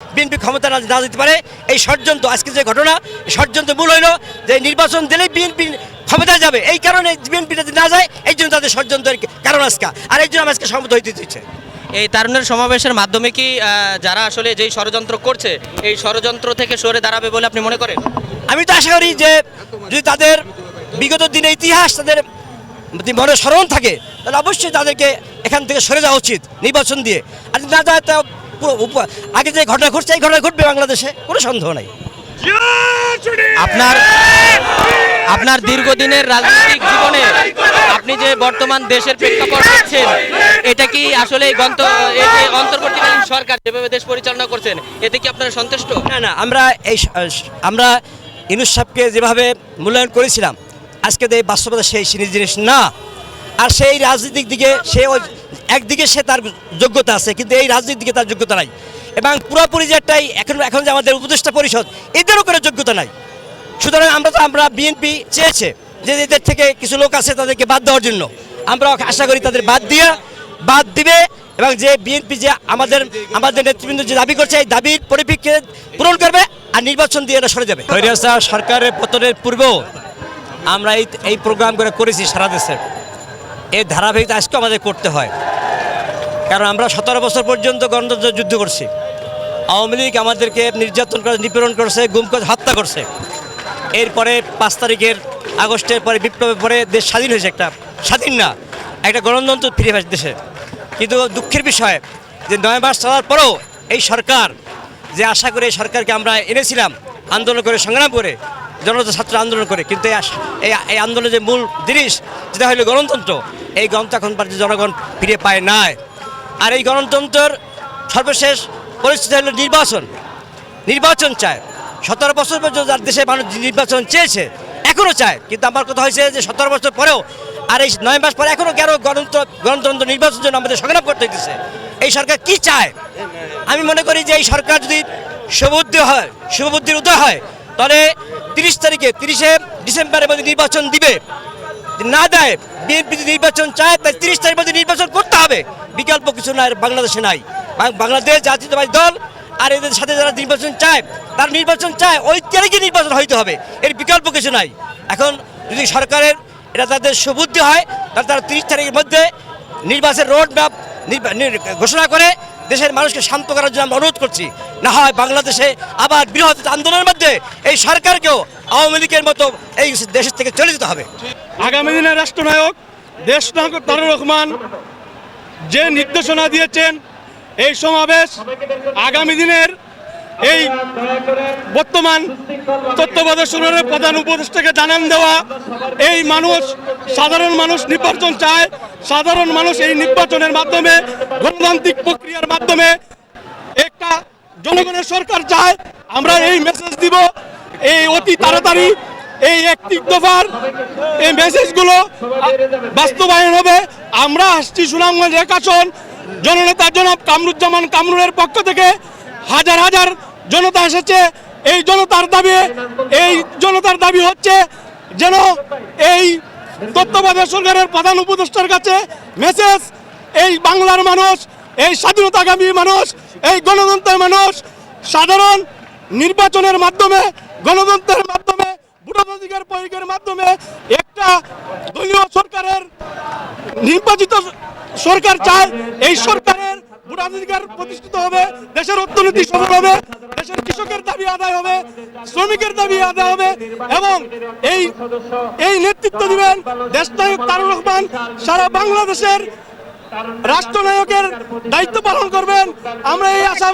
BNP ক্ষমতা না না দিতে পারে এই ষড়যন্ত্র আজকে যে ঘটনা ষড়যন্ত্র মূল হইল যে নির্বাচন দিলেই বিএনপি ক্ষমতায় যাবে। এই কারণে বিএনপি যদি না যায় এই জন্য তাদের ষড়যন্ত্রের কারণ আজকে। আর এই জন্য আমি আজকে সম্মত হইতে দিচ্ছে এই তারুণের সমাবেশের মাধ্যমে কি যারা আসলে যেই ষড়যন্ত্র করছে এই ষড়যন্ত্র থেকে সরে দাঁড়াবে বলে আপনি মনে করেন? আমি তো আশা করি যে যদি তাদের বিগত দিনের ইতিহাস তাদের মনে স্মরণ থাকে তাহলে অবশ্যই তাদেরকে এখান থেকে সরে যাওয়া উচিত নির্বাচন দিয়ে। আর যদি না যায় তা আগে যে ঘটনা ঘটছে, এই ঘটনা ঘটবে বাংলাদেশে, কোনো সন্দেহ নাই। আপনার আপনার দীর্ঘদিনের রাজনৈতিক জীবনে আপনি যে বর্তমান দেশের প্রেক্ষাপট দেখছেন, এটা কি আসলে এই যে অন্তর্বর্তীকালীন সরকার যেভাবে দেশ পরিচালনা করছেন, এতে কি আপনারা সন্তুষ্ট? না না, আমরা এই আমরা ইনুস সাহেবকে যেভাবে মূল্যায়ন করেছিলাম, আজকে এই বাস্তবতা সেই জিনিস না। আর সেই রাজনীতিক দিকে সে একদিকে সে তার যোগ্যতা আছে, কিন্তু এই রাজনীতির দিকে তার যোগ্যতা নাই। এবং পুরোপুরি যে একটাই এখন এখন যে আমাদের উপদেষ্টা পরিষদ, এদেরও কোনো যোগ্যতা নাই। সুতরাং আমরা তো, আমরা বিএনপি চেয়েছে যে এদের থেকে কিছু লোক আছে তাদেরকে বাদ দেওয়ার জন্য। আমরা আশা করি তাদের বাদ দিয়ে, বাদ দিবে এবং যে বিএনপি যে আমাদের আমাদের নেতৃবৃন্দ যে দাবি করছে, এই দাবির পরিপ্রেক্ষিতে পূরণ করবে আর নির্বাচন দিয়ে এটা সরে যাবে। সরকারের পতনের পূর্বেও আমরা এই এই প্রোগ্রাম করে করেছি সারা দেশে। এই ধারাবাহিকতা আজকে আমাদের করতে হয়। কারণ আমরা সতেরো বছর পর্যন্ত গণতন্ত্র যুদ্ধ করছি। আওয়ামী লীগ আমাদেরকে নির্যাতন করে, নিপীড়ন করছে গুম করে হত্যা করছে। এরপরে পাঁচ তারিখের আগস্টের পরে বিপ্লবের পরে দেশ স্বাধীন হয়েছে একটা, স্বাধীন না, একটা গণতন্ত্র ফিরে দেশে। কিন্তু দুঃখের বিষয় যে নয় মাস চলার পরেও এই সরকার যে আশা করে সরকারকে আমরা এনেছিলাম, আন্দোলন করে সংগ্রাম করে, জনতা ছাত্র আন্দোলন করে, কিন্তু এই আন্দোলনের যে মূল জিনিস, যেটা হলো গণতন্ত্র, এই গণতন্ত্র এখন জনগণ ফিরে পায় নাই। আর এই গণতন্ত্রের সর্বশেষ পরিস্থিতি হলো নির্বাচন। নির্বাচন চায়। সতেরো বছর পর্যন্ত যার দেশের মানুষ নির্বাচন চেয়েছে এখনও চায়। কিন্তু আমার কথা হয়েছে যে সতেরো বছর পরেও আর এই নয় মাস পরে এখনও কেন গণতন্ত্র গণতন্ত্র নির্বাচনের জন্য আমাদের সংগ্রাম করতে হইতেছে? এই সরকার কি চায়? আমি মনে করি যে এই সরকার যদি শুভবুদ্ধি হয় শুভবুদ্ধির উদয় হয়, তাহলে তিরিশ তারিখে, তিরিশে ডিসেম্বরের মধ্যে নির্বাচন দিবে। না দেয়, বিএনপি যদি নির্বাচন চায় তাই তিরিশ তারিখ মধ্যে নির্বাচন করতে হবে। বিকল্প কিছু নাই, বাংলাদেশে নাই। বাংলাদেশ জাতীয়তাবাদী দল আর এদের সাথে যারা নির্বাচন চায়, তার নির্বাচন চায় ওই তারিখে নির্বাচন হইতে হবে। এর বিকল্প কিছু নাই। এখন যদি সরকারের এটা তাদের সুবুদ্ধি হয় তাহলে তারা তিরিশ তারিখের মধ্যে নির্বাচনের রোড ম্যাপ ঘোষণা করে দেশের মানুষকে শান্ত করার জন্য আমরা অনুরোধ করছি। না হয় বাংলাদেশে আবার বৃহৎ আন্দোলনের মধ্যে এই সরকারকেও আওয়ামী লীগের মতো এই দেশের থেকে চলে যেতে হবে। আগামী দিনের রাষ্ট্রনায়ক দেশনায়ক তারুর রহমান যে নির্দেশনা দিয়েছেন, এই সমাবেশ আগামী দিনের এই বর্তমান তত্ত্বাবধানের প্রধান উপদেষ্টাকে জানান দেওয়া, এই মানুষ, সাধারণ মানুষ নির্বাচন চায়, সাধারণ মানুষ এই নির্বাচনের মাধ্যমে, গণতান্ত্রিক প্রক্রিয়ার মাধ্যমে একটা জনগণের সরকার চায়। আমরা এই মেসেজ দিব, এই অতি তাড়াতাড়ি, এই একটি দফার এই মেসেজগুলো বাস্তবায়ন হবে। আমরা আসছি সুনামগঞ্জ এক আসন, জননেতা জনাব কামরুজ্জামান কামরুলের পক্ষ থেকে হাজার হাজার জনতা এসেছে, এই জনতার দাবি, এই জনতার দাবি হচ্ছে যেন এই তত্ত্বাবধায়ক সরকারের প্রধান উপদেষ্টার কাছে মেসেজ এই বাংলার মানুষ, এই স্বাধীনতাগামী মানুষ, এই গণতন্ত্রের মানুষ, সাধারণ নির্বাচনের মাধ্যমে, গণতন্ত্রের মাধ্যমে, ভোটাধিকার প্রয়োগের মাধ্যমে একটা দলীয় সরকারের নির্বাচিত সরকার চায়, এই সরকারের প্রতিষ্ঠিত হবে, দেশের অর্থনীতি সফল হবে, দেশের কৃষকের দাবি আদায় হবে, শ্রমিকের দাবি আদায় হবে, এবং এই এই নেতৃত্ব দিবেন দেশনায়ক তারুর রহমান। সারা বাংলাদেশের রাষ্ট্রনায়কের দায়িত্ব পালন করবেন। আমরা এই আশা